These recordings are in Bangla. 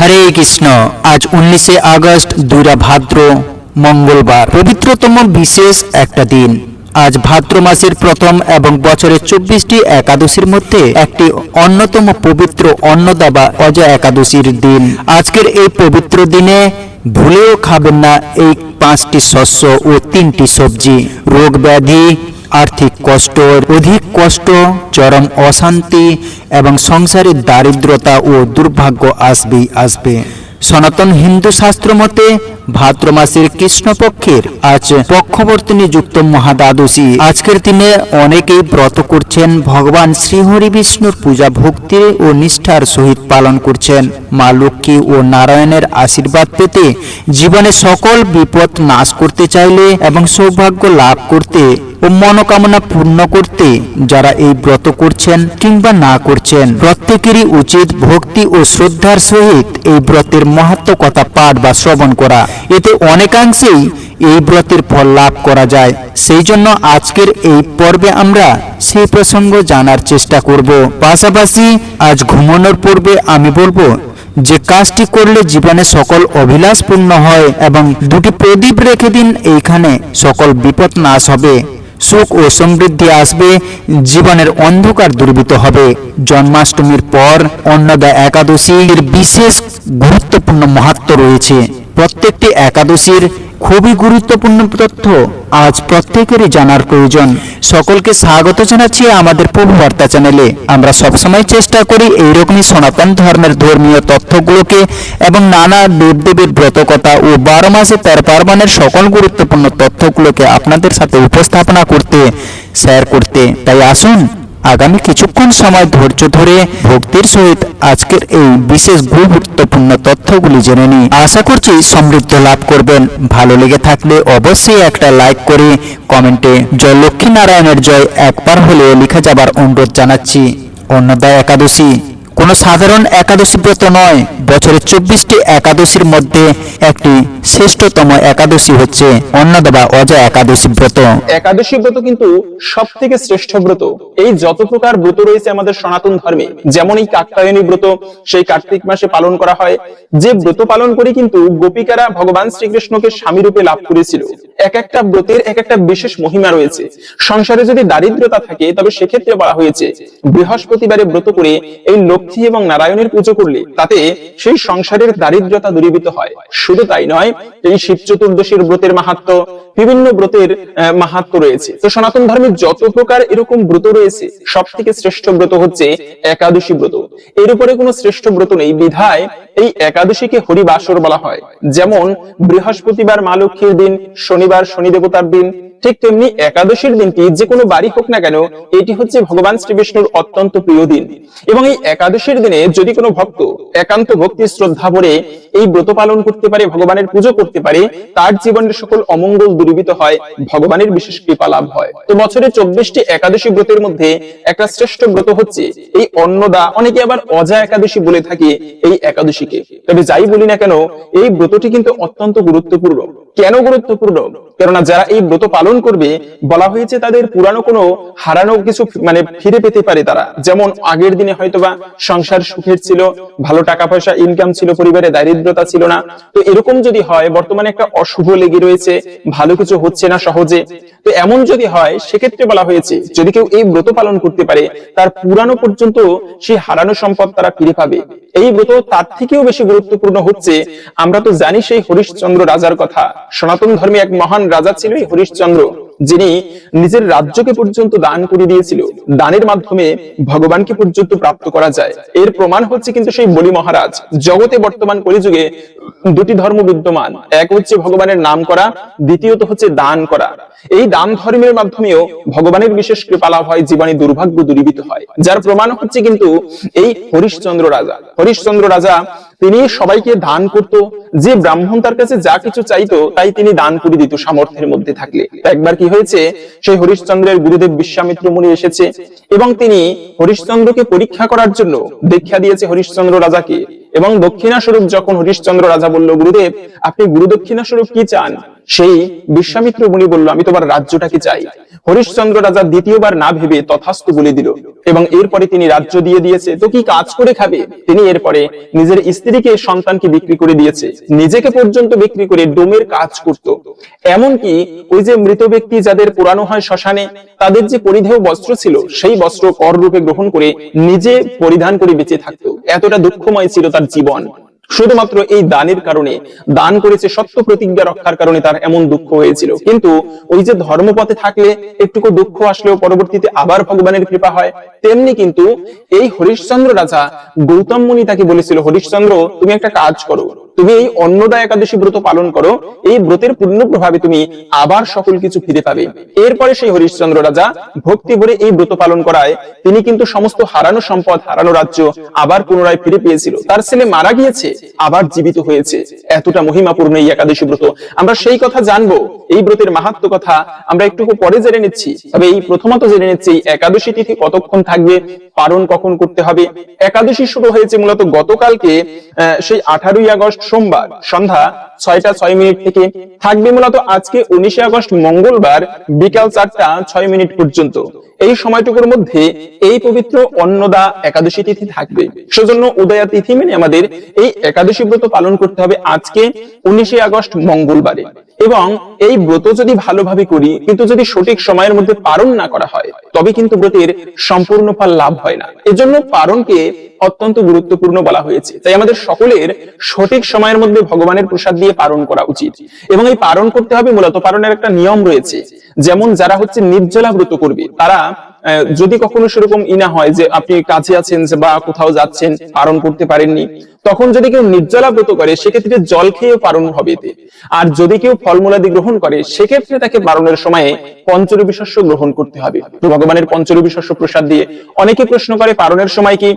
হরে কৃষ্ণ, আজ উনিশে আগস্ট, দুইরা ভাদ্র, মঙ্গলবার। পবিত্রতম বিশেষ একটা দিন। আজ ভাদ্র মাসের প্রথম এবং বছরের চব্বিশটি একাদশীর মধ্যে একটি অন্যতম পবিত্র অন্নদা বা একাদশীর দিন। আজকের এই পবিত্র দিনে ভুলেও খাবেন না এই পাঁচটি শস্য ও তিনটি সবজি। রোগ ব্যাধি আর্থিক কষ্ট অধিক কষ্ট চরম অশান্তি এবং সংসারের দারিদ্রতা ও দুর্ভাগ্য আসবেই আসবে। সনাতন হিন্দু শাস্ত্র মতে ভাদ্র মাসের কৃষ্ণপক্ষের আজ পক্ষবর্তিনী যুক্ত মহাদ্বাদশী। আজকের দিনে অনেকেই ব্রত করছেন, ভগবান শ্রীহরি বিষ্ণুর পূজা ভক্তি ও নিষ্ঠার সহিত পালন করছেন। মা লক্ষ্মী ও নারায়ণের আশীর্বাদ পেতে জীবনে সকল বিপদ নাশ করতে চাইলে এবং সৌভাগ্য লাভ করতে ও মনোকামনা পূর্ণ করতে যারা এই ব্রত করছেন কিংবা না করছেন, প্রত্যেকেরই উচিত ভক্তি ও শ্রদ্ধার সহিত এই ব্রতের মহাত্ম কথা পাঠ বা শ্রবণ করা। এতে অনেকাংশেই এই ব্রতের ফল লাভ করা যায়। সেই জন্য আজকের এই পর্বে আমরা সেই প্রসঙ্গ জানার চেষ্টা করব। পাশাপাশি আজ ঘুমানোর পূর্বে আমি বলব যে কাজটি করলে জীবনে সকল অভিলাষ পূর্ণ হয় এবং দুটি প্রদীপ রেখে দিন, এইখানে সকল বিপদ নাশ হবে। সুখ ও সমৃদ্ধি আসবে, জীবনের অন্ধকার দুর্বৃত হবে। জন্মাষ্টমীর পর অন্নদা একাদশীর বিশেষ গুরুত্বপূর্ণ মাহাত্ম রয়েছে। প্রত্যেকটি একাদশীর খুবই গুরুত্বপূর্ণ তথ্য আজ প্রত্যেকেরই জানার প্রয়োজন। সকলকে স্বাগত জানাচ্ছি আমাদের প্রভু বার্তা চ্যানেলে। আমরা সবসময় চেষ্টা করি এইরকমই সনাতন ধর্মের ধর্মীয় তথ্যগুলোকে এবং নানা দেবদেবীর ব্রতকথা ও বারো মাসে তেরো পার্বণের সকল গুরুত্বপূর্ণ তথ্যগুলোকে আপনাদের সাথে উপস্থাপনা করতে শেয়ার করতে। তাই আসুন আগামী কিছুক্ষণ সময় ধৈর্য ধরে ভক্তির সহিত আজকের এই বিশেষ গুরুত্বপূর্ণ তথ্যগুলি জেনে নিই আশা করছি সমৃদ্ধ লাভ করবেন। ভালো লেগে থাকলে অবশ্যই একটা লাইক করে কমেন্টে জয় লক্ষ্মী নারায়ণের জয় একবার হলেও লিখে যাবার অনুরোধ জানাচ্ছি। অন্নদা একাদশী। কোনো সাধারণ একাদশী ব্রত নয় বছরের চব্বিশটি একাদশীর মধ্যে একটি শ্রেষ্ঠতম একাদশী হচ্ছে অন্নদবা অজয় একাদশী ব্রত। একাদশী ব্রত কিন্তু সব থেকে শ্রেষ্ঠ ব্রত। এই যত প্রকার ব্রত রয়েছে আমাদের সনাতন ধর্মে, যেমন এই কাত্তায়নী ব্রত, সেই কার্তিক মাসে পালন করা হয়, যে ব্রত পালন করে কিন্তু গোপিকারা ভগবান শ্রীকৃষ্ণকে স্বামী রূপে লাভ করেছিল। এক একটা ব্রতের এক একটা বিশেষ মহিমা রয়েছে। সংসারে যদি দারিদ্রতা থাকে, তবে সেক্ষেত্রে বলা হয়েছে, বৃহস্পতিবারে ব্রত করে এই লক্ষ্মী এবং নারায়ণের পুজো করলে তাতে সেই সংসারের দারিদ্রতা দূরীভূত হয়। শুধু তাই নয়, এই শিব চতুর্দশীর ব্রতের মাহাত্ম বিভিন্ন ব্রতের মাহাত্ম রয়েছে। তো সনাতন ধর্মে যত প্রকার এরকম ব্রত রয়েছে সব থেকে শ্রেষ্ঠ ব্রত হচ্ছে একাদশী ব্রত। এর উপরে কোনো শ্রেষ্ঠ ব্রত নেই। বিধায় এই একাদশীকে হরিবাসর বলা হয়। যেমন বৃহস্পতিবার মা লক্ষ্মীর দিন, শনিবার শনি দেবতার দিন ঠিক তেমনি একাদশীর দিনটি যে কোনো বাড়ি হোক না কেন, এটি হচ্ছে ভগবান শ্রী বিষ্ণুর অত্যন্ত প্রিয় দিন। এবং এই একাদশীর দিনে যদি কোনো ভক্ত একান্ত ভক্তি শ্রদ্ধা ভরে এই ব্রত পালন করতে পারে, ভগবানের পুজো করতে পারে, তার জীবনের সকল অমঙ্গল দূরীভূত হয়, ভগবানের বিশেষ কৃপা লাভ হয়। তো বছরে চব্বিশটি একাদশী ব্রতের মধ্যে একটা শ্রেষ্ঠ ব্রত হচ্ছে এই অন্নদা। অনেকে আবার অজা একাদশী বলে থাকে এই একাদশীকে। তবে যাই বলি না কেন, এই ব্রতটি কিন্তু অত্যন্ত গুরুত্বপূর্ণ। কেন গুরুত্বপূর্ণ? কেননা যারা এই ব্রত পালন করবে, বলা হয়েছে তাদের পুরানো কোনো হারানো কিছু মানে ফিরে পেতে পারে তারা। যেমন আগের দিনে হয়তোবা সংসার সুখের ছিল, ভালো টাকা পয়সা ইনকাম ছিল, পরিবারে দারিদ্রতা ছিল না। তো এরকম যদি হয়, বর্তমানে একটা অশুভ লেগে রয়েছে, ভালো কিছু হচ্ছে না সহজে। তো এমন যদি হয়, সেক্ষেত্রে বলা হয়েছে, যদি কেউ এই ব্রত পালন করতে পারে, তার পুরানো পর্যন্ত সে হারানো সম্পদ তারা ফিরে পাবে। এই ব্রত তার থেকেও বেশি গুরুত্বপূর্ণ হচ্ছে, আমরা তো জানি সেই হরিশ্চন্দ্র রাজার কথা। সনাতন ধর্মে এক মহান রাজা ছিল এই হরিশ্চন্দ্র। যিনি নিজের রাজ্যকে পর্যন্ত দান করে দিয়েছিল। দানের মাধ্যমে ভগবানকে পর্যন্ত প্রাপ্ত করা যায়। এর প্রমাণ হচ্ছে কিন্তু সেই বলি মহারাজ। জগতে বর্তমান কলিযুগে দুটি ধর্ম বিদ্যমান। এক হচ্ছে ভগবানের নাম করা, দ্বিতীয়ত হচ্ছে দান করা। এই দান ধর্মের মাধ্যমেও ভগবানের বিশেষ কৃপা লাভ হয়, জীবনে দুর্ভাগ্য দূরীভূত হয়। যার প্রমাণ হচ্ছে কিন্তু এই হরিশ্চন্দ্র রাজা। হরিশ্চন্দ্র রাজা তিনি সবাইকে দান করত। যে ব্রাহ্মণ তার কাছে যা কিছু চাইতো, তাই তিনি দান করে দিত সামর্থ্যের মধ্যে থাকলে। একবার কি হয়েছে? সেই হরিশ্চন্দ্রের গুরুদেব বিশ্বামিত্র মুনি এসেছে এবং তিনি হরিশ্চন্দ্রকে পরীক্ষা করার জন্য দীক্ষা দিয়েছে হরিশ্চন্দ্র রাজাকে। এবং দক্ষিণা স্বরূপ যখন হরিশ্চন্দ্র রাজা বলল, গুরুদেব, আপনি গুরু দক্ষিণা স্বরূপ কি চান? সেই বিশ্বামিত্র মুনি বলল, আমি তোমার রাজ্যটাকে চাই। হরিশ্চন্দ্র রাজা দ্বিতীয়বার না ভেবে তথাস্তু বলে দিল, এবং এরপরে তিনি রাজ্য দিয়ে দিয়েছে। তো কি কাজ করে খাবে? তিনি এরপরে নিজের স্ত্রীকে, সন্তানকে বিক্রি করে দিয়েছে। নিজেকে পর্যন্ত বিক্রি করে ডোমের কাজ করত। এমনকি ওই যে মৃত ব্যক্তি যাদের পুরানো হয় শ্মশানে, তাদের যে পরিধেয় বস্ত্র ছিল, সেই বস্ত্র কর রূপে গ্রহণ করে নিজে পরিধান করে বেঁচে থাকতো। এতটা দুঃখময় ছিল তার জীবন। শুধুমাত্র এই দানের কারণে দান করেছে সত্য প্রতিজ্ঞা রক্ষার কারণে তার এমন দুঃখ হয়েছিল। কিন্তু ওই যে ধর্মপথে থাকলে একটুকু দুঃখ আসলেও পরবর্তীতে আবার ভগবানের কৃপা হয়, তেমনি কিন্তু এই হরিশ্চন্দ্র রাজা গৌতম মুনি তাকে বলেছিল, হরিশ্চন্দ্র, তুমি একটা কাজ করো। তুমি এই অন্নদা একাদশী ব্রত পালন করো, এই ব্রতের পূর্ণ প্রভাবে তুমি আবার সকল কিছু ফিরে পাবে। এরপরে সেই হরিশ্চন্দ্র রাজা ভক্তি ভরে এই ব্রত পালন করায়, তিনি কিন্তু সমস্ত হারানো সম্পদ, হারানো রাজ্য আবার পুনরায় ফিরে পেয়েছিল। তার ছেলে মারা গিয়েছে, আবার জীবিত হয়েছে। এতটা মহিমাপূর্ণ এই একাদশী ব্রত। আমরা সেই কথা জানব এই ব্রতের মাহাত্ম কথা আমরা একটু পরে জেনে নিচ্ছি। তবে এই প্রথমত জেনে নিচ্ছি, একাদশী তিথি কতক্ষণ থাকবে, পালন কখন করতে হবে? একাদশী শুরু হয়েছে মূলত গতকালকে সেই আঠারোই আগস্ট সোমবার, সন্ধ্যা ছয়টা ছয় মিনিট থেকে। থাকবে মূলত আজকে উনিশে আগস্ট মঙ্গলবার, বিকাল চারটা ছয় মিনিট পর্যন্ত। এই সময়টুকুর মধ্যে এই পবিত্র অন্নদা একাদশী তিথি থাকবে। সেজন্য উদয়া তিথি মেনে আমাদের এই একাদশী ব্রত পালন করতে হবে আজকে উনিশে আগস্ট মঙ্গলবারে। এবং এই ব্রত যদি ভালোভাবে করি, কিন্তু যদি সঠিক সময়ের মধ্যে পালন না করা হয়, তবে কিন্তু ব্রতের সম্পূর্ণ ফল লাভ হয় না। এজন্য পালনকে অত্যন্ত গুরুত্বপূর্ণ বলা হয়েছে। তাই আমাদের সকলের সঠিক সময়ের মধ্যে ভগবানের প্রসাদ দিয়ে পালন করা উচিত। এবং এই পালন করতে হবে মূলত পালনের একটা নিয়ম রয়েছে। যেমন যারা হচ্ছে নির্জলা ব্রত করবে তারা যদি কখনো সেরকম ইনা হয় যে আপনি কাছে আছেন বা কোথাও যাচ্ছেন, পালন করতে পারেননি, তখন যদি কেউ নির্জলা ব্রত করে, সেক্ষেত্রে জল খেয়েও পালন হবে। আর যদি কেউ ফলমূলাদি গ্রহণ করে, সেক্ষেত্রে তাকে পালনের সময়ে পঞ্চরবি শস্য গ্রহণ করতে হবে ভগবানের পঞ্চরবি শস্য প্রসাদ দিয়ে অনেকে প্রশ্ন করে পালনের সময় কি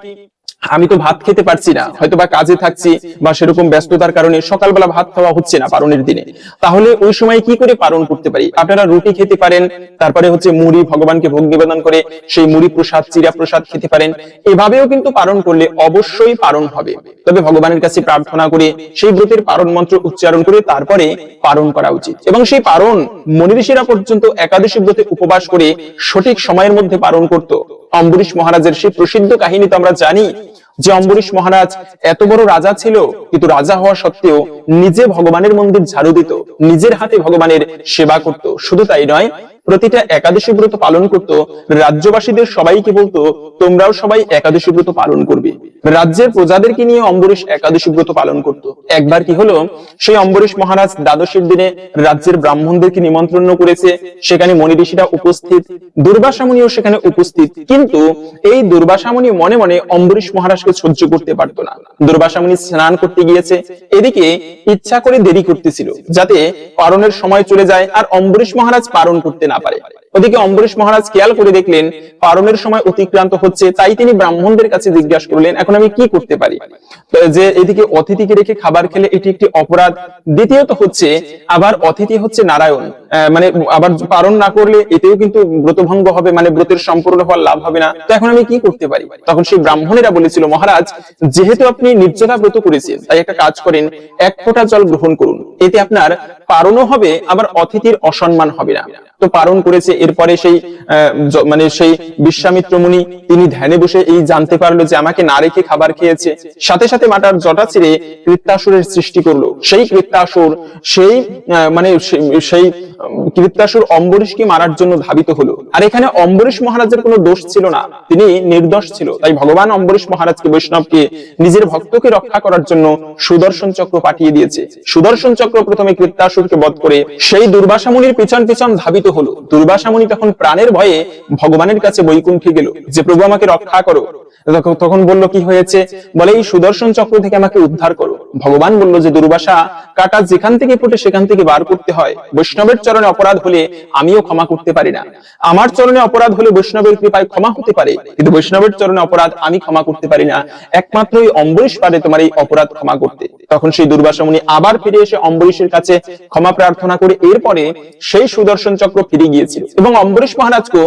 আমি তো ভাত খেতে পারছি না হয়তো বা কাজে থাকছি বা সেরকম ব্যস্ততার কারণে সকালবেলা ভাত খাওয়া হচ্ছে না পারণের দিনে। তাহলে ওই সময় কি করে পালন করতে পারি? আপনারা রুটি খেতে পারেন, তারপরে হচ্ছে মুড়ি ভগবানকে ভোগ নিবেদন করে সেই মুড়ি প্রসাদ, চিরা প্রসাদ খেতে পারেন। এভাবেও কিন্তু পালন করলে অবশ্যই পালন হবে। তবে ভগবানের কাছে প্রার্থনা করে সেই ব্রতের পারণ মন্ত্র উচ্চারণ করে তারপরে পালন করা উচিত। এবং সেই পারণ মনীষীরা পর্যন্ত একাদশী ব্রতে উপবাস করে সঠিক সময়ের মধ্যে পালন করত। অম্বরীশ মহারাজের সেই প্রসিদ্ধ কাহিনী তো আমরা জানি যে অম্বরীশ মহারাজ এত বড় রাজা ছিল, কিন্তু রাজা হওয়া সত্ত্বেও নিজে ভগবানের মন্দির ঝাড়ু দিত, নিজের হাতে ভগবানের সেবা করত। শুধু তাই নয় প্রতিটা একাদশী ব্রত পালন করত, রাজ্যবাসীদের সবাইকে বলতো, তোমরাও সবাই একাদশী ব্রত পালন করবে। রাজ্যের প্রজাদেরকে নিয়ে অম্বরীশ একাদশী ব্রত পালন করত। একবার কি হলো, সেই অম্বরীশ মহারাজ দ্বাদশীর দিনে রাজ্যের ব্রাহ্মণদেরকে নিমন্ত্রণ করেছে। সেখানে মনি ঋষিরা উপস্থিত দুর্বাসামণিও সেখানে উপস্থিত। কিন্তু এই দুর্বাসামণি মনে মনে অম্বরীশ মহারাজকে সহ্য করতে পারতো না। দুর্বাসামণি স্নান করতে গিয়েছে। এদিকে ইচ্ছা করে দেরি করতেছিল, যাতে পারণের সময় চলে যায় আর অম্বরীশ মহারাজ পালন করতে না পারে। ওদিকে অম্বরীশ মহারাজ খেয়াল করে দেখলেন পারণের সময় অতিক্রান্ত হচ্ছে, তাই তিনি ব্রাহ্মণদের কাছে জিজ্ঞাসা করলেন, এখন আমি কি করতে পারি? যে এদিকে অতিথিকে রেখে খাবার খেলে এটি একটি অপরাধ। দ্বিতীয়ত হচ্ছে, আবার অতিথি হচ্ছে নারায়ণ। মানে আবার পালন না করলে এতেও কিন্তু ব্রতভঙ্গ হবে মানে ব্রতের সম্পূর্ণ ফল লাভ হবে না। তো এখন আমি কি করতে পারি? তখন সেই ব্রাহ্মণেরা বলেছিল, মহারাজ, যেহেতু আপনি নির্জলা ব্রত করেছেন, তাই একটা কাজ করেন, এক ফোঁটা জল গ্রহণ করুন। এতে আপনার পারণও হবে, আবার অতিথির অসম্মান হবে না। তো পালন করেছে এরপরে সেই মানে সেই বিশ্বামিত্র মুনি, তিনি ধ্যানে বসে এই জানতে পারল যে আমাকে না রেখে খাবার খেয়েছে। সাথে সাথে মাটার জটা ছিঁড়ে কৃত্তাসুরের সৃষ্টি করল। সেই কৃত্তাসুর সেই মানে সেই কৃত্তাসুর অম্বরীশকে মারার জন্য ধাবিত হলো। আর এখানে অম্বরীশ মহারাজের কোনো দোষ ছিল না। তিনি নির্দোষ ছিল। তাই ভগবান অম্বরীশ মহারাজকে বৈষ্ণবকে নিজের ভক্তকে রক্ষা করার জন্য সুদর্শন চক্র পাঠিয়ে দিয়েছে। সুদর্শন চক্র প্রথমে কৃত্তাসুরকে বধ করে সেই দুর্বাসা মুনির পিছন পিছন ধাবিত হলো। দুর্বাসা মুনি তখন প্রাণের ভয়ে ভগবানের কাছে বৈকুণ্ঠে গেল যে, প্রভু, আমাকে রক্ষা করো। তখন বলল, কি হয়েছে? বলে, এই সুদর্শন চক্র থেকে আমাকে উদ্ধার করো। ভগবান বলল যে দুর্বাসা কাটা যেখান থেকে ফুটে সেখান থেকে বার করতে হয়। বৈষ্ণবের চরণে অপরাধ হলে আমিও ক্ষমা করতে পারি না। আমার চরণে অপরাধ হলে বৈষ্ণবের কৃপায় ক্ষমা হতে পারে। কিন্তু বৈষ্ণবের চরণে অপরাধ আমি ক্ষমা করতে পারি না। একমাত্র ওই অম্বরীশ পারে তোমার এই অপরাধ ক্ষমা করতে। তখন সেই দুর্বাসা মুনি আবার ফিরে এসে অম্বরীশের কাছে ক্ষমা প্রার্থনা করে এরপরে সেই সুদর্শন চক্র ফিরে গিয়েছিল। এবং অম্বরীশ মহারাজকে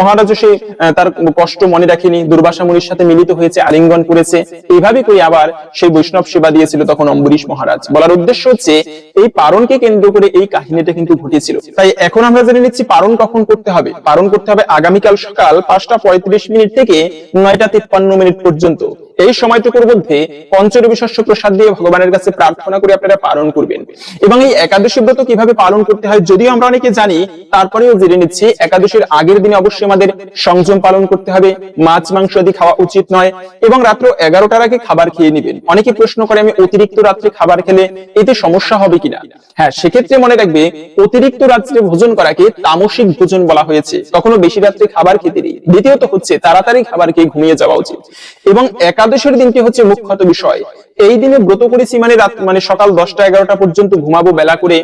মহারাজও আহ, তার কষ্ট মনে রাখেনি। দুর্বাসা মুনির সাথে মিলিত হয়েছে আলিঙ্গন করেছে। এইভাবে করে আবার সেই বৈষ্ণব সেবা দিয়েছিল। তখন অম্বরীশ মহারাজ। বলার উদ্দেশ্য হচ্ছে, এই পারণকে কেন্দ্র করে এই কাহিনীটা কিন্তু ঘটেছিল। তাই এখন আমরা জেনে নিচ্ছি পারণ কখন করতে হবে। পারণ করতে হবে আগামীকাল সকাল পাঁচটা পঁয়ত্রিশ মিনিট থেকে নয়টা তিপ্পান্ন মিনিট পর্যন্ত। এই সময়টুকুর মধ্যে পঞ্চরবি শস্য প্রসাদ দিয়ে ভগবানের কাছে প্রার্থনা করে আপনারা পালন করবেন। এবং এই একাদশী ব্রত কীভাবে পালন করতে হয় যদিও আমরা অনেকে জানি, তারপরেও জেনে নিচ্ছি, একাদশীর আগের দিনে অবশ্যই আমাদের সংযম পালন করতে হবে, মাছ, মাংস আদি খাওয়া উচিত নয়, এবং রাত্র এগারোটার আগে খাবার খেয়ে নেবেন। অনেকে প্রশ্ন করে, আমি অতিরিক্ত রাত্রে খাবার খেলে এতে সমস্যা হবে কিনা? হ্যাঁ সেক্ষেত্রে মনে রাখবে, অতিরিক্ত রাত্রে ভোজন করাকে তামসিক ভোজন বলা হয়েছে। কখনো বেশি রাত্রে খাবার খেতে নেই। দ্বিতীয়ত হচ্ছে, তাড়াতাড়ি খাবার খেয়ে ঘুমিয়ে যাওয়া উচিত। এবং একাদশের দিনটি হচ্ছে মুখ্যত বিষয়। এই দিনে ব্রত করেছি মানে রাত মানে সকাল দশটা এগারোটা পর্যন্ত ঘুমাবো বেলা করে,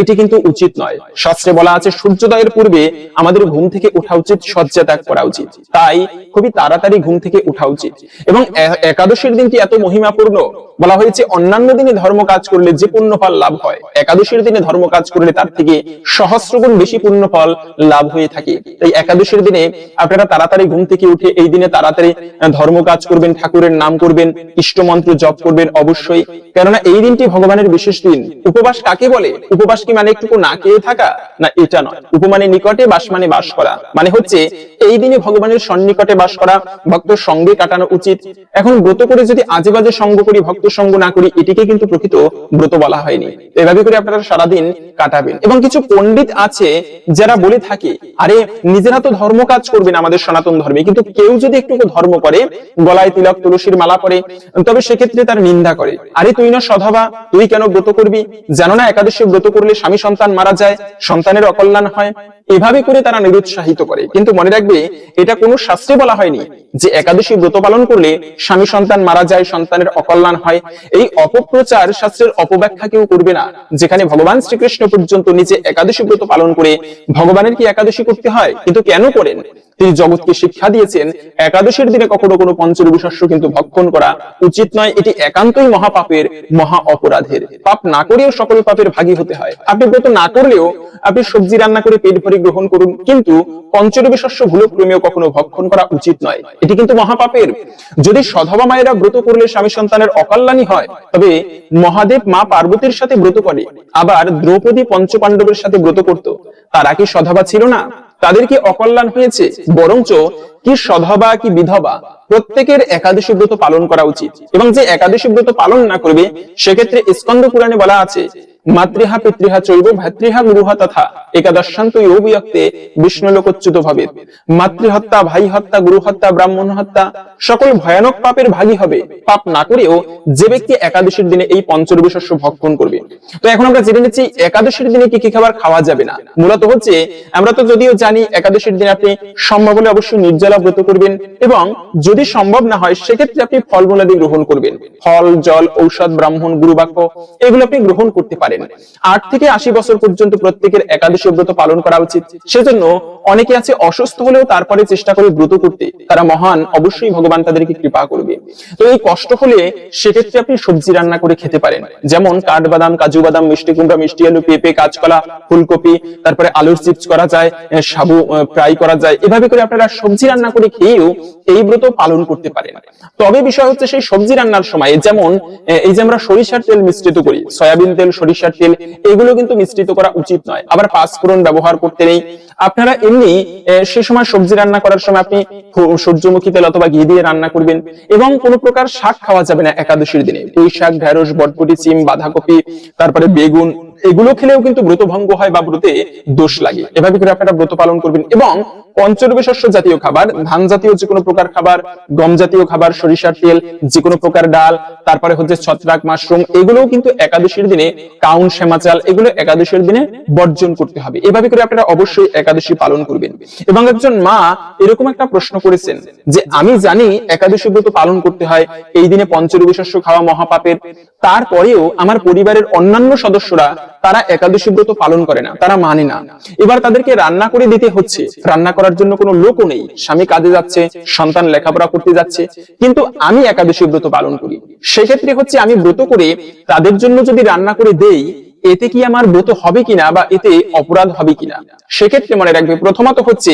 এটি কিন্তু উচিত নয়। শাস্ত্রে বলা আছে, সূর্যোদয়ের পূর্বে আমাদের ঘুম থেকে ওঠা উচিত শয্যা ত্যাগ করা উচিত। তাই খুবই তাড়াতাড়ি ঘুম থেকে ওঠা উচিত। এবং একাদশের দিনটি এত মহিমাপূর্ণ, বলা হয়েছে, অন্যান্য দিনে ধর্ম কাজ করলে যে পুণ্য ফল লাভ হয়, একাদশীর দিনে ধর্ম কাজ করলে তার থেকে সহস্র গুণ বেশি পুণ্য ফল লাভ হয়ে থাকে। তাই একাদশীর দিনে আপনারা তাড়াতাড়ি ঘুম থেকে উঠে এই দিনে তাড়াতাড়ি ধর্ম কাজ করবেন, ঠাকুরের নাম করবেন ইষ্ট মন্ত্র জপ করবেন অবশ্যই। কেননা এই দিনটি ভগবানের বিশেষ দিন। উপবাস কাকে বলে? উপবাস কি মানে একটুকু না খেয়ে থাকা? না, এটা নয়। উপমানে নিকটে বাস মানে বাস করা। মানে হচ্ছে, এই দিনে ভগবানের সন্নিকটে বাস করা, ভক্ত সঙ্গে কাটানো উচিত। এখন ব্রত করে যদি আজে বাজে সঙ্গ করি, ভক্ত সঙ্গ না করি, এটিকে কিন্তু প্রকৃত ব্রত বলা হয়নি। এভাবে করে আপনারা সারাদিন কাটাবেন। এবং কিছু পণ্ডিত আছে যারা বলে থাকে, আরে, নিজেরা তো ধর্ম কাজ করবেন আমাদের সনাতন ধর্মে। কিন্তু কেউ যদি একটু ধর্ম করে, গলায় তিলক, তুলসীর মালা পরে, তবে সেক্ষেত্রে তার নিন্দা করে। আরে তুই না সধবা, তুই কেন ব্রত করবি? জানো না একাদশী ব্রত করলে স্বামী সন্তান মারা যায়, সন্তানের অকল্যাণ হয়। এভাবে করে তারা নিরুৎসাহিত করে। কিন্তু মনে রাখবে, এটা কোনো শাস্ত্রে বলা হয়নি যে একাদশী ব্রত পালন করলে স্বামী সন্তান মারা যায়, সন্তানের অকল্যাণ হয়। এই অপপ্রচার শাস্ত্রের অপব্যাখ্যা কেউ করবে না। যেখানে ভগবান শ্রীকৃষ্ণ পর্যন্ত নিজে একাদশী ব্রত পালন করে ভগবানের কি একাদশী করতে হয়? কিন্তু কেন করেন? তিনি জগৎকে শিক্ষা দিয়েছেন, একাদশীর দিনে কখনো কোনো পঞ্চরবি শস্য কিন্তু ভক্ষণ করা উচিত নয়। এটি একান্তই মহাপাপের মহা অপরাধের। পাপ না করেও সকল পাপের ভাগী হতে হয়। আপনি ব্রত না করলেও আপনি সবজি রান্না করে পেট ভরে গ্রহণ করুন, কিন্তু পঞ্চরবি শস্য ভুলো ক্রমেও কখনো ভক্ষণ করা উচিত নয়। এটি কিন্তু মহাপাপের। যদি সধবা মায়েরা ব্রত করলে স্বামী সন্তানের অকল্যাণই হয়, তবে মহাদেব মা পার্বতীর সাথে ব্রত করে। আবার দ্রৌপদী পঞ্চপাণ্ডবের সাথে ব্রত করত। তারা কি সধবা ছিল না? তাদের কি অকল্যাণ হয়েছে, বরঞ্চ কি সধবা কি বিধবা প্রত্যেকের একাদশী ব্রত পালন করা উচিত। এবং যে একাদশী ব্রত পালন না করবে, সেক্ষেত্রে স্কন্দ পুরাণে বলা আছে মাতৃহা, পিতৃহা, চৈব, ভাতৃহা, গুরুহা তথা একাদশান্ত বিয়ক্তে বিষ্ণু লোকচ্যুত ভাবে মাতৃহত্যা ভাই হত্যা গুরু হত্যা ব্রাহ্মণ হত্যা সকল ভয়ানক পাপের ভাগী হবে। পাপ না করেও যে ব্যক্তি একাদশীর দিনে এই পঞ্চরবি শস্য ভক্ষণ করবে। তো এখন আমরা জেনে নিচ্ছি, একাদশীর দিনে কি কি খাবার খাওয়া যাবে না? মূলত হচ্ছে, আমরা তো যদিও জানি একাদশীর দিনে আপনি সম্ভব হলে অবশ্যই নির্জলা ব্রত করবেন এবং যদি সম্ভব না হয়, সেক্ষেত্রে আপনি ফলমূলাদি গ্রহণ করবেন। ফল, জল, ঔষধ, ব্রাহ্মণ, গুরুবাক্য, এগুলো আপনি গ্রহণ করতে পারেন। আট থেকে আশি বছর পর্যন্ত প্রত্যেকের একাদশী ব্রত পালন করা উচিত। সেজন্য অনেকে আছে অসুস্থ হলেও তারপরে চেষ্টা করে ব্রত করতে। তারা মহান, অবশ্যই ভগবান তাদেরকে কৃপা করবে। তো এই কষ্ট হলে সেক্ষেত্রে আপনি সবজি রান্না করে খেতে পারেন। যেমন কাঠবাদাম কাজু বাদাম, মিষ্টি কুমড়া, মিষ্টি আলু, পেঁপে, কাঁচকলা, ফুলকপি, তারপরে আলুর চিপস করা যায় সাবু ফ্রাই করা যায়। এভাবে করে আপনারা সবজি রান্না করে খেয়েও এই ব্রত পালন করতে পারেন। তবে বিষয় হচ্ছে সেই সবজি রান্নার সময় যেমন এই যে আমরা সরিষার তেল মিশ্রিত করি, সয়াবিন তেল সরিষার তেল এগুলো কিন্তু মিশ্রিত করা উচিত নয়। আবার পাঁচফোড়ন ব্যবহার করতে নেই। আপনারা এমনি সে সময় সবজি রান্না করার সময় আপনি সূর্যমুখী তেল অথবা ঘি দিয়ে রান্না করবেন এবং কোনো প্রকার শাক খাওয়া যাবে না একাদশীর দিনে। পুঁই শাক ঢেঁড়স বটবটি সিম বাঁধাকপি, তারপরে বেগুন, এগুলো খেলেও কিন্তু ব্রত ভঙ্গ হয় বা ব্রতে দোষ লাগে। এভাবে করে আপনারা ব্রত পালন করবেন এবং পঞ্চরবি শস্য জাতীয় খাবার, ধান জাতীয় যে কোনো প্রকার খাবার, গম জাতীয় খাবার, সরিষার তেল যে কোনো প্রকার ডাল, তারপরে হচ্ছে ছত্রাক মাশরুম, এগুলোও কিন্তু একাদশীর দিনে কাউন, শ্যামা চাল, এগুলো একাদশীর দিনে বর্জন করতে হবে। এভাবে করে আপনারা অবশ্যই একাদশী পালন করবেন। এবং একজন মা এরকম একটা প্রশ্ন করেছেন যে, আমি জানি একাদশী ব্রত পালন করতে হয়, এই দিনে পঞ্চরবি শস্য খাওয়া মহাপাপের। তারপরেও আমার পরিবারের অন্যান্য সদস্যরা তারা একাদশী ব্রত পালন করে না, তারা মানে না। এবার তাদেরকে রান্না করে দিতে হচ্ছে। রান্না করার জন্য কোনো লোকও নেই। স্বামী কাজে যাচ্ছে, সন্তান লেখাপড়া করতে যাচ্ছে। কিন্তু আমি একাদশী ব্রত পালন করি। সেক্ষেত্রে হচ্ছে আমি ব্রত করে তাদের জন্য যদি রান্না করে দেই, এতে কি আমার ব্রত হবে কিনা বা এতে অপরাধ হবে কিনা? সেক্ষেত্রে মনে রাখবে, প্রথমত হচ্ছে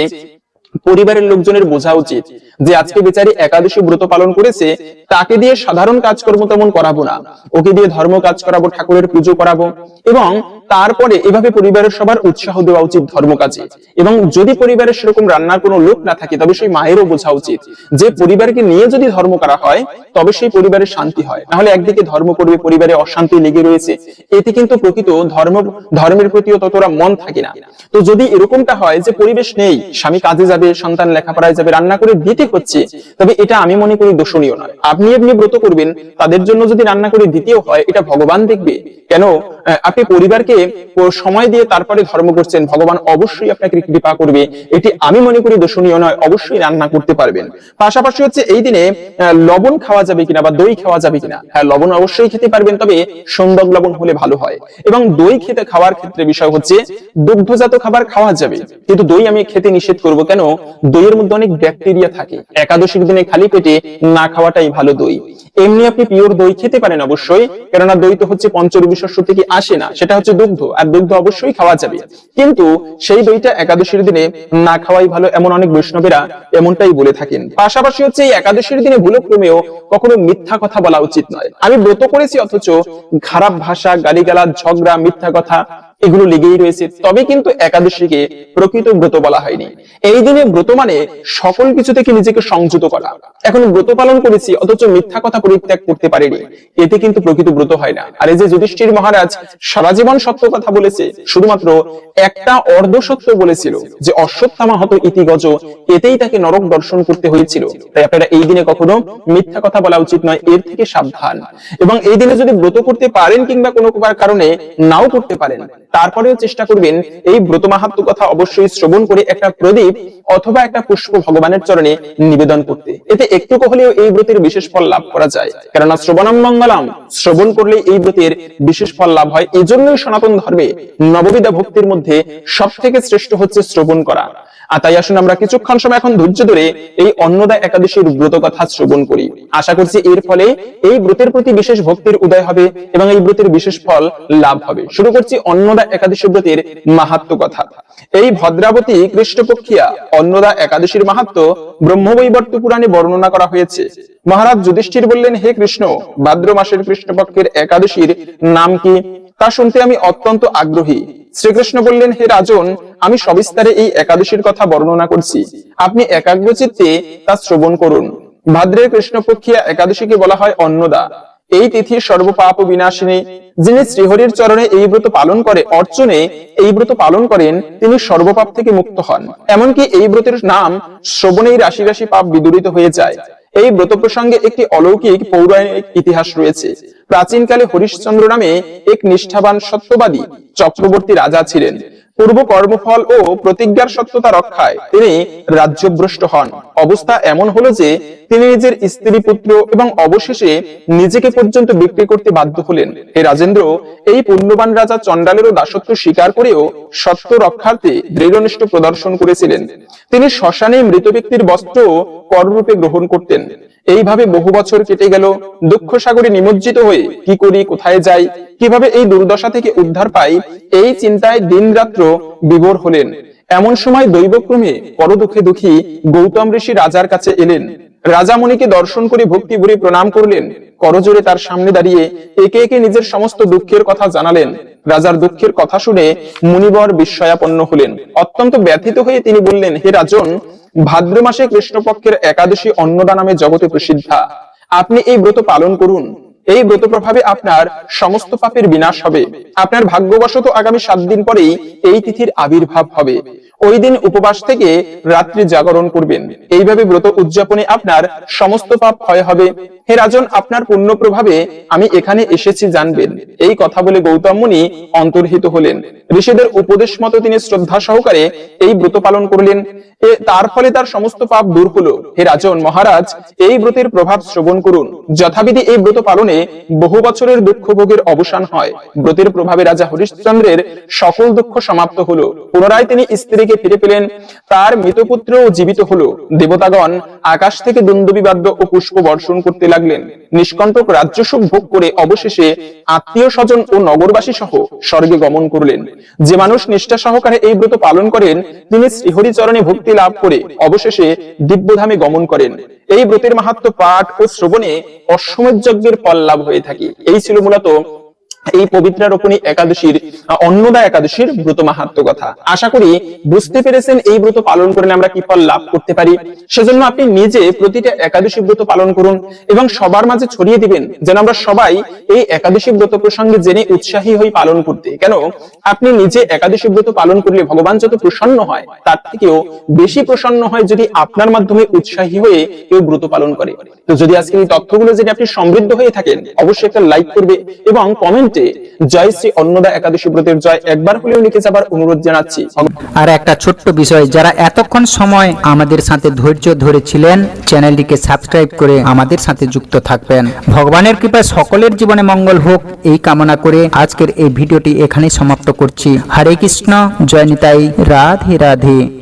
পরিবারের লোকজনের বোঝা উচিত যে আজকে বেচারি একাদশী ব্রত পালন করেছে, তাকে দিয়ে সাধারণ কাজকর্ম তেমন করাবো না। ওকে দিয়ে ধর্ম কাজ করাবো, ঠাকুরের পুজো করাবো এবং তারপরে এভাবে পরিবারের সবার উৎসাহ দেওয়া উচিত ধর্ম কাজে এবং যদি পরিবারের সেরকম রান্নার কোনো লোক না থাকে, তবে সেই মায়েরও বোঝা উচিত যে পরিবারকে নিয়ে যদি ধর্ম করা হয়, তবে সেই পরিবারের শান্তি হয়। নাহলে একদিকে ধর্ম করবে, পরিবারে অশান্তি লেগে রয়েছে। এতে কিন্তু প্রকৃত ধর্ম, ধর্মের প্রতিও ততটা মন থাকে না। তো যদি এরকমটা হয় যে পরিবেশ নেই, স্বামী কাজে যাবে, সন্তান লেখাপড়ায় যাবে, রান্না করে দিতে হচ্ছে, তবে এটা আমি মনে করি দোষণীয় নয়। আপনি এমনি ব্রত করবেন, তাদের জন্য যদি রান্না করে দিতেও হয়, এটা ভগবান দেখবে। কেন? আপনি পরিবারকে সময় দিয়ে তারপরে ধর্ম করছেন, ভগবান অবশ্যই আপনাকে কৃপা করবে। এটি আমি মনে করি দোষণীয় নয়, অবশ্যই রান্না করতে পারবেন। পাশাপাশি হচ্ছে এই দিনে লবণ খাওয়া যাবে কিনা বা দই খাওয়া যাবে কিনা? হ্যাঁ লবণ অবশ্যই খেতে পারবেন, তবে সুন্দর লবণ হলে ভালো হয়। এবং দই খেতে খাওয়ার ক্ষেত্রে বিষয় হচ্ছে, দুগ্ধজাত খাবার খাওয়া যাবে। কিন্তু দই আমি খেতে নিষেধ করব কেন? দইয়ের মধ্যে অনেক ব্যাকটেরিয়া থাকে। একাদশীর দিনে খালি পেটে না খাওয়াটাই ভালো দই। এমনি আপনি পিওর দই খেতে পারেন অবশ্যই, কেননা দই তো হচ্ছে পঞ্চরবি থেকে আসে না, সেটা হচ্ছে দুগ্ধ, আর দুগ্ধ অবশ্যই খাওয়া যাবে। কিন্তু সেই দইটা একাদশীর দিনে না খাওয়াই ভালো এমন অনেক বৈষ্ণবেরা এমনটাই বলে থাকেন। পাশাপাশি হচ্ছে এই একাদশীর দিনে ভুলক্রমেও কখনো মিথ্যা কথা বলা উচিত নয়। আমি ব্রত করেছি অথচ খারাপ ভাষা, গালিগালাজ, ঝগড়া, মিথ্যা কথা এগুলো লেগেই রয়েছে। তবে কিন্তু একাদশীকে প্রকৃত ব্রত বলা হয়নি। এই দিনে ব্রত মানে সকল কিছু থেকে নিজেকে সংযত করা। এখন ব্রত পালন করেছি, অথচ মিথ্যা কথা পরিত্যাগ করতে পারেনি। এতে কিন্তু প্রকৃত ব্রত হয় না। আর এই যে যুধিষ্ঠির মহারাজ সারা জীবন সত্য কথা বলেছে, শুধুমাত্র একটা অর্ধ সত্য বলেছিল যে অশ্বত্থামা হত ইতিগজ এতেই তাকে নরক দর্শন করতে হয়েছিল। তাই আপনারা এই দিনে কখনো মিথ্যা কথা বলা উচিত নয়, এর থেকে সাবধান। এবং এই দিনে যদি ব্রত করতে পারেন কিংবা কোনো কারণে নাও করতে পারেন তারপরেও চেষ্টা করবেন এই ব্রত মাহাত্ম কথা অবশ্যই শ্রবণ করে একটা প্রদীপ অথবা একটা পুষ্প ভগবানের চরণে নিবেদন করতে। এতে একটুকু হলেও এই ব্রতের বিশেষ ফল লাভ করা যায়। কেননা শ্রবণম মঙ্গলম, শ্রবণ করলে এই ব্রতের বিশেষ ফল লাভ হয়। এই জন্যই সনাতন ধর্মে নববিধা ভক্তির মধ্যে সব থেকে শ্রেষ্ঠ হচ্ছে শ্রবণ করা। আর তাই আসুন আমরা কিছুক্ষণ সময় এখন ধৈর্য ধরে এই অন্নদা একাদশীর ব্রত কথা শ্রবণ করি। আশা করছি এর ফলে এই ব্রতের প্রতি বিশেষ ভক্তির উদয় হবে এবং এই ব্রতের বিশেষ ফল লাভ হবে। শুরু করছি অন্নদা একাদশী ব্রতের মাহাত্ম কথা। এই ভদ্রাবতী কৃষ্ণপক্ষিয়া অন্নদা একাদশীর মাহাত্ম ব্রহ্মবৈবর্ত পুরাণে বর্ণনা করা হয়েছে। মহারাজ যুধিষ্ঠির বললেন, হে কৃষ্ণ ভাদ্র মাসের কৃষ্ণপক্ষের একাদশীর নাম কি? তা শুনতে আমি অত্যন্ত আগ্রহী। শ্রীকৃষ্ণ বললেন, হে রাজন, আমি সবিস্তারে এই একাদশীর কথা বর্ণনা করছি। আপনি একাগ্র চিত্তে তা শ্রবণ করুন। ভাদ্রের কৃষ্ণপক্ষিয়া একাদশীকে বলা হয় অন্নদা। এই তিথি সর্বপাপ বিনাশিনী, যিনি শ্রীহরির চরণে এই ব্রত পালন করে অর্চনে এই ব্রত পালন করেন, তিনি সর্বপাপ থেকে মুক্ত হন। এমনকি এই ব্রতের নাম শ্রবণেই রাশি রাশি পাপ বিদূরিত হয়ে যায়। এই ব্রত প্রসঙ্গে একটি অলৌকিক পৌরাণিক ইতিহাস রয়েছে। প্রাচীনকালে হরিশ্চন্দ্র নামে এক নিষ্ঠাবান সত্যবাদী চক্রবর্তী রাজা ছিলেন। পূর্ব কর্মফল ও প্রতিজ্ঞার সত্যতা রক্ষায় তিনি রাজ্যভ্রষ্ট হন। অবস্থা এমন হলো যে, তিনি নিজের স্ত্রী, পুত্র এবং অবশেষে নিজেকে পর্যন্ত বিক্রি করতে বাধ্য হলেন। হে রাজেন্দ্র, এই পুণ্যবান রাজা চণ্ডালেরও দাসত্ব স্বীকার করেও সত্য রক্ষার্থে দৃঢ়নিষ্ঠ প্রদর্শন করেছিলেন। তিনি শ্মশানে মৃত ব্যক্তির বস্ত্র কররূপে গ্রহণ করতেন। এইভাবে বহু বছর কেটে গেল। দুঃখ সাগরে নিমজ্জিত হয়ে কি করি, কোথায় যাই, কীভাবে এই দুর্দশা থেকে উদ্ধার পাই, এই চিন্তায় দিন রাত্র বিভোর হলেন। এমন সময় দৈবক্রমে পরদুখে দুঃখী গৌতম ঋষি রাজার কাছে এলেন। রাজা মুনিকে দর্শন করে ভক্তি ভরে প্রণাম করলেন। করজোরে তার সামনে দাঁড়িয়ে একে একে নিজের সমস্ত দুঃখের কথা জানালেন। রাজার দুঃখের কথা শুনে মুনিবর বিস্ময়াপন্ন হলেন। অত্যন্ত ব্যথিত হয়ে তিনি বললেন, হে রাজন, ভাদ্র মাসে কৃষ্ণপক্ষের একাদশী অন্নদা নামে জগতে প্রসিদ্ধা। আপনি এই ব্রত পালন করুন। এই ব্রত প্রভাবে আপনার সমস্ত পাপের বিনাশ হবে। আপনার ভাগ্যবশত আগামী সাত দিন পরেই এই তিথির আবির্ভাব হবে। ওই দিন উপবাস থেকে রাত্রি জাগরণ করবেন। এইভাবে ব্রত উদযাপনে আপনার সমস্ত পাপ ক্ষয় হবে। হে রাজন, আপনার পুণ্য প্রভাবে আমি এখানে এসেছি জানবেন। এই কথা বলে গৌতম মুনি অন্তর্হিত হলেন। ঋষিদের উপদেশ মতো তিনি শ্রদ্ধা সহকারে এই ব্রত পালন করলেন। তার ফলে তার সমস্ত পাপ দূর হলো। হে রাজন মহারাজ, এই ব্রতের প্রভাব শ্রবণ করুন। যথাবিধি এই ব্রত পালনে বহু বছরের দুঃখ ভোগের অবসান হয়। ব্রতের প্রভাবে রাজা হরিশ্চন্দ্রের সকল দুঃখ সমাপ্ত হলো। পুনরায় তিনি স্ত্রীকে ফিরে পেলেন, তার মৃতপুত্র জীবিত হলো। দেবতাগণ আকাশ থেকে দুন্দুবি বাদ্য ও পুষ্প বর্ষণ করতে লাগলেন। নিষ্কণ্টক রাজ্যসুখ ভোগ করে অবশেষে আত্মীয় স্বজন ও নগরবাসী সহ স্বর্গে গমন করলেন। যে মানুষ নিষ্ঠা সহকারে এই ব্রত পালন করেন, তিনি শ্রীহরি চরণে ভক্তি লাভ করে অবশেষে দিব্যধামে গমন করেন। এই ব্রতের মাহাত্ম পাঠ ও শ্রবণে অশ্বমেধ যজ্ঞের ফল লাভ হয়ে থাকে। এই ছিল মূলত এই পবিত্র রোপণী একাদশীর অন্নদা একাদশীর ব্রত মাহাত্ম কথা। আশা করি বুঝতে পেরেছেন এই ব্রত পালন করলে আমরা কি ফল লাভ করতে পারি। সেজন্য আপনি নিজে প্রতিটা একাদশী ব্রত পালন করুন এবং সবার মাঝে ছড়িয়ে দিবেন যেন আমরা সবাই এই একাদশী ব্রত প্রসঙ্গে জেনে উৎসাহী হই পালন করতে। কেন? আপনি নিজে একাদশী ব্রত পালন করলে ভগবান যত প্রসন্ন হয়, তার থেকেও বেশি প্রসন্ন হয় যদি আপনার মাধ্যমে উৎসাহী হয়ে কেউ ব্রত পালন করে। তো যদি আজকে এই তথ্যগুলো যদি আপনি সমৃদ্ধ হয়ে থাকেন, অবশ্যই একটা লাইক করবে এবং কমেন্টে জয় শ্রী অন্নদা একাদশী ব্রতের জয় একবার হলেও লিখে যাবার অনুরোধ জানাচ্ছি। আর একটা ছোট্ট বিষয়, যারা এতক্ষণ সময় আমাদের সাথে ধৈর্য ধরেছিলেন, চ্যানেলটিকে সাবস্ক্রাইব করে আমাদের সাথে যুক্ত থাকবেন। ভগবানের কৃপায় সকলের জীবনে মঙ্গল হোক, এই কামনা করে আজকের এই ভিডিওটি এখানেই সমাপ্ত করছি। হরে কৃষ্ণ, জয় নিতাই, রাধে রাধে।